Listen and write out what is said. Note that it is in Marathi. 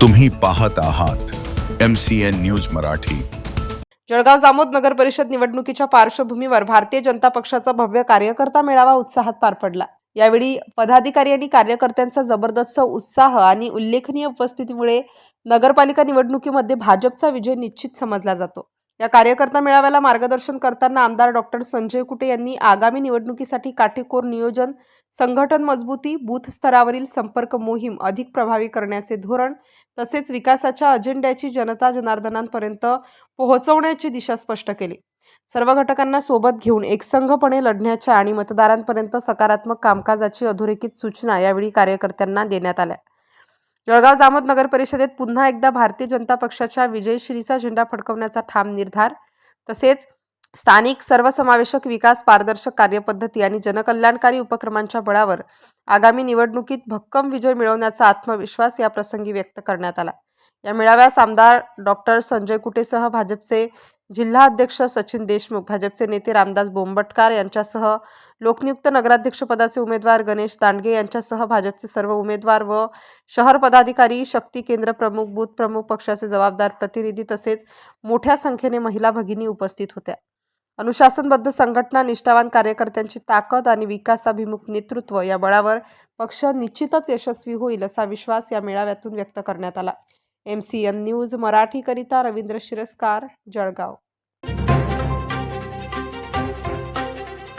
तुम्ही पाहत आहात M C N news Marathi. Jalgaon Jamod नगर परिषद निवडणुकीच्या पार्श्वभूमीवर भारतीय जनता पक्षाचा भव्य कार्यकर्ता मेळावा उत्साहात पार पडला. यावेळी पदाधिकारी आणि कार्यकर्त्यांचा जबरदस्त उत्साह आणि उल्लेखनीय उपस्थितीमुळे नगरपालिका निवडणुकीमध्ये भाजपचा विजय निश्चित समजला जातो. या कार्यकर्ता मेळाव्याला मार्गदर्शन करताना आमदार डॉक्टर संजय कुटे यांनी आगामी निवडणुकीसाठी काटेकोर नियोजन संघटन मजबूती बूथ स्तरावरील संपर्क मोहीम अधिक प्रभावी करण्याचे धोरण तसेच विकासाच्या अजेंड्याची जनता जनार्दनांपर्यंत पोहोचवण्याची दिशा स्पष्ट केली. सर्व घटकांना सोबत घेऊन एकसंघपणे लढण्याच्या आणि मतदारांपर्यंत सकारात्मक कामकाजाची अधोरेखित सूचना यावेळी कार्यकर्त्यांना देण्यात आल्या. जळगाव जामोद नगर परिषदेत पुन्हा एकदा भारतीय जनता पक्षाच्या विजयश्रीचा झेंडा फडकवण्याचा ठाम निर्धार. तसेच स्थानिक सर्वसमावेशक विकास पारदर्शक कार्यपद्धती आणि जनकल्याणकारी उपक्रमांच्या बळावर आगामी निवडणुकीत भक्कम विजय मिळवण्याचा आत्मविश्वास या प्रसंगी व्यक्त करण्यात आला. या मेळाव्यास आमदार डॉक्टर संजय कुटेसह भाजपचे जिल्हा अध्यक्ष सचिन देशमुख भाजपचे नेते रामदास बोंबटकार यांच्यासह लोकनियुक्त नगराध्यक्षपदाचे उमेदवार गणेश दांडगे यांच्यासह भाजपचे सर्व उमेदवार व शहर पदाधिकारी शक्ती केंद्र प्रमुख बूथ प्रमुख पक्षाचे जबाबदार प्रतिनिधी तसेच मोठ्या संख्येने महिला भगिनी उपस्थित होत्या. अनुशासनबद्ध संघटना निष्ठावान कार्यकर्त्यांची ताकद आणि विकासाभिमुख नेतृत्व या बळावर पक्ष निश्चितच यशस्वी होईल असा विश्वास या मेळाव्यातून व्यक्त करण्यात आला. एम सी एन न्यूज मराठीकरिता रवींद्र शिरस्कार जळगाव.